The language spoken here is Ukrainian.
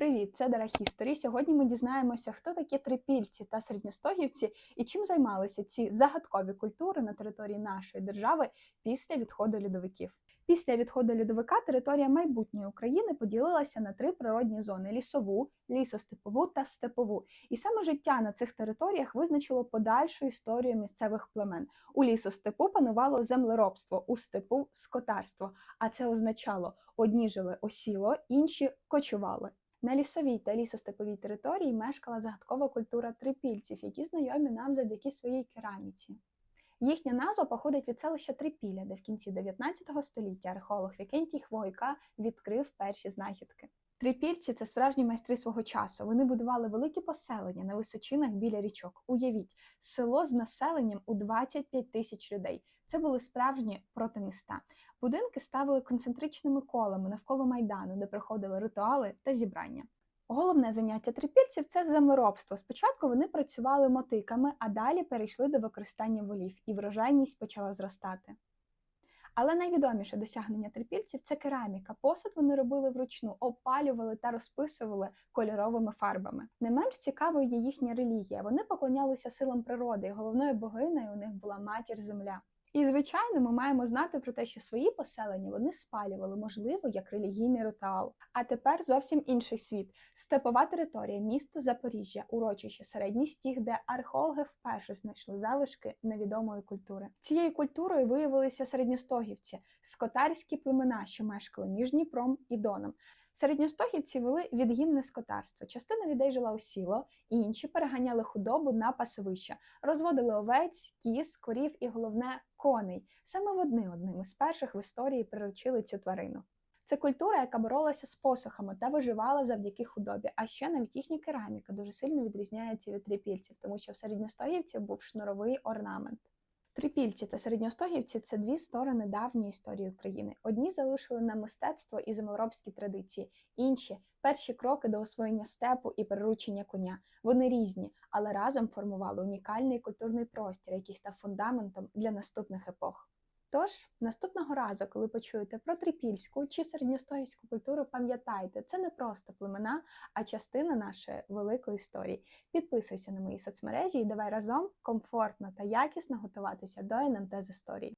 Привіт, це Дара Хісторі. Сьогодні ми дізнаємося, хто такі трипільці та середньостогівці і чим займалися ці загадкові культури на території нашої держави після відходу льодовиків. Після відходу льодовика територія майбутньої України поділилася на три природні зони: лісову, лісостепову та степову. І саме життя на цих територіях визначило подальшу історію місцевих племен. У лісостепу панувало землеробство, у степу скотарство. А це означало, одні жили осіло, інші кочували. На лісовій та лісостеповій території мешкала загадкова культура трипільців, які знайомі нам завдяки своїй кераміці. Їхня назва походить від селища Трипілля, де в кінці 19 століття археолог Вікентій Хвойка відкрив перші знахідки. Трипільці це справжні майстри свого часу. Вони будували великі поселення на височинах біля річок. Уявіть, село з населенням у 25 тисяч людей. Це були справжні протиміста. Будинки ставили концентричними колами навколо майдану, де проходили ритуали та зібрання. Головне заняття трипільців це землеробство. Спочатку вони працювали мотиками, а далі перейшли до використання волів, і врожайність почала зростати. Але найвідоміше досягнення трипільців це кераміка. Посуд вони робили вручну, опалювали та розписували кольоровими фарбами. Не менш цікавою є їхня релігія. Вони поклонялися силам природи, і головною богинею у них була матір земля. І, звичайно, ми маємо знати про те, що свої поселення вони спалювали, можливо, як релігійний ритуал. А тепер зовсім інший світ: степова територія, місто Запоріжжя, урочище Середній Стіг, де археологи вперше знайшли залишки невідомої культури. Цією культурою виявилися середньостогівці, скотарські племена, що мешкали між Дніпром і Доном. Середньостогівці вели відгінне скотарство. Частина людей жила у сіло, інші переганяли худобу на пасовища, розводили овець, кіз, корів і головне коней. Саме вони одним із перших в історії приручили цю тварину. Це культура, яка боролася з посухами та виживала завдяки худобі. А ще навіть їхня кераміка дуже сильно відрізняється від трипільців, тому що в середньостогівців був шнуровий орнамент. Трипільці та середньостогівці це дві сторони давньої історії України. Одні залишили нам мистецтво і землеробські традиції, інші перші кроки до освоєння степу і приручення коня. Вони різні, але разом формували унікальний культурний простір, який став фундаментом для наступних епох. Тож, наступного разу, коли почуєте про трипільську чи середньостоївську культуру, пам'ятайте, це не просто племена, а частина нашої великої історії. Підписуйся на мої соцмережі і давай разом комфортно та якісно готуватися до НМТ з історії.